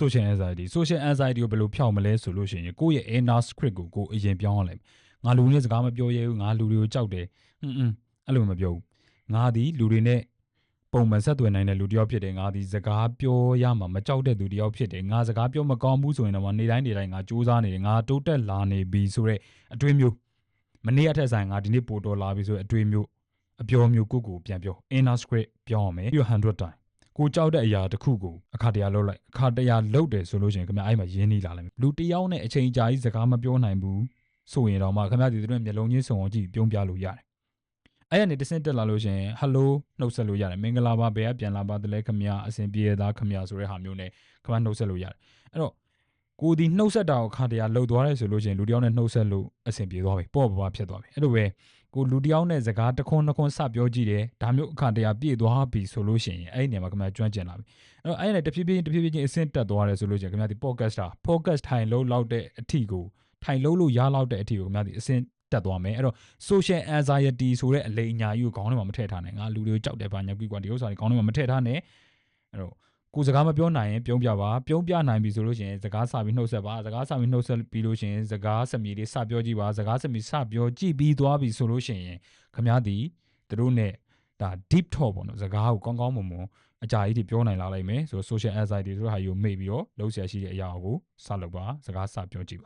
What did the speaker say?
social anxiety social anxiety ကိုဘယ်လိုဖြောင်းမလဲဆိုလို့ရှိရင်ကိုယ့်ရဲ့ inner script ကိုကိုယ်အရင်ပြောင်းရလိုက်မယ်ငါလူတွေနဲ့စကားမပြောရဲဘူးငါလူတွေကိုကြောက်တယ်ဟွန်းဟွန်းအဲ့လိုမပြောဘူးငါဒီလူတွေနဲ့ပုံမှန်ဆက်သွယ်နိုင်တဲ့လူတစ်ယောက်ဖြစ်တယ်ငါဒီစကားပြောရမှာမကြောက်တဲ့သူတစ်ယောက်ဖြစ်တယ်ငါစကားပြောမကောင်းဘူးဆိုရင်တော့နေတိုင်းနေတိုင်းငါစူးစမ်းနေတယ်ငါတိုးတက်လာနေပြီဆိုတော့အတွေးမျိုးမနေ့အထက်ဆိုင်ငါဒီနေ့ပိုတော်လာပြီဆိုတော့အတွေးမျိုးအပြောမျိုးကိုကိုပြန်ပြော inner script ပြောင်းရမယ်ပြီးတော့100 time ကိုကြောက်တဲ့အရာတစ်ခုကိုအခါတရလှုပ်လိုက်အခါတရလှုပ်တယ်ဆိုလို့ရှိရင်ခင်ဗျအဲ့မှာရင်းနှီးလာလိမ့်မယ်လူတစ်ယောက်နဲ့အချိန်ကြာကြီးစကားမပြောနိုင်ဘူးဆိုရင်တော့မှခင်ဗျဒီတို့မျက်လုံးချင်းစုံအောင်ကြည့်ပြုံးပြလို့ရတယ်အဲ့ရနေတဆင့်တက်လာလို့ရှိရင် hello နှုတ်ဆက်လို့ရတယ်မင်္ဂလာပါဘယ်ကပြန်လာပါတလဲခင်ဗျအစဉ်ပြေသားခင်ဗျဆိုတဲ့ဟာမျိုးနဲ့ခင်ဗျနှုတ်ဆက်လို့ရတယ်အဲ့တော့ကိုဒီနှုတ်ဆက်တာကိုခါတရလှုပ်သွားတယ်ဆိုလို့ရှိရင်လူတစ်ယောက်နဲ့နှုတ်ဆက်လို့အစဉ်ပြေသွားပြီပေါ့ပါပါဖြစ်သွားပြီအဲ့လိုပဲ ကိုလူတယောက်နဲ့စကားတစ်ခွန်းတစ်ခွန်းစပြောကြည့်တယ်ဒါမျိုးအခါတရပြည့်သွားပြီဆိုလို့ရှိရင်အဲ့ဒီနေရာမှာခင်ဗျကျွမ်းကျင်လာပြီအဲ့တော့အဲ့ဒီနဲ့တဖြည်းဖြည်းတဖြည်းဖြည်းချင်းအဆင့်တက်သွားတယ်ဆိုလို့ရှိရင်ခင်ဗျဒီ podcast တာ podcast ထိုင်လို့လောက်တဲ့အထီကိုထိုင်လို့လို့ရလောက်တဲ့အထီကိုခင်ဗျဒီအဆင့်တက်သွားမယ်အဲ့တော့ social anxiety ဆိုတဲ့အလိမ်အညာကြီးကိုခေါင်းထဲမှာမထည့်ထားနဲ့ငါလူတွေကိုကြောက်တယ်ဘာညာကြီးကွာဒီဥစ္စာတွေခေါင်းထဲမှာမထည့်ထားနဲ့အဲ့တော့ ကိုစကားမပြောနိုင်ရင်ပြုံးပြပါပြုံးပြနိုင်ပြီဆိုလို့ရှိရင်စကားစပြီးနှုတ်ဆက်ပါစကားစပြီးနှုတ်ဆက်ပြီးလို့ရှိရင်စကားစမြည်လေးစပြောကြည့်ပါစကားစမြည်စပြောကြည့်ပြီးသွားပြီဆိုလို့ရှိရင်ခမားဒီသူတို့ ਨੇ ဒါ deep talk ပေါ့နော်စကားကိုကောင်းကောင်းမွန်မွန်အကြာကြီးတွေပြောနိုင်လာလိမ့်မယ်ဆိုတော့ social anxiety ဆိုတဲ့ဟာကြီးကိုမေ့ပြီးတော့လုံးဆရာရှိတဲ့အရာကိုစလုပ်ပါစကားစပြောကြည့်ပါ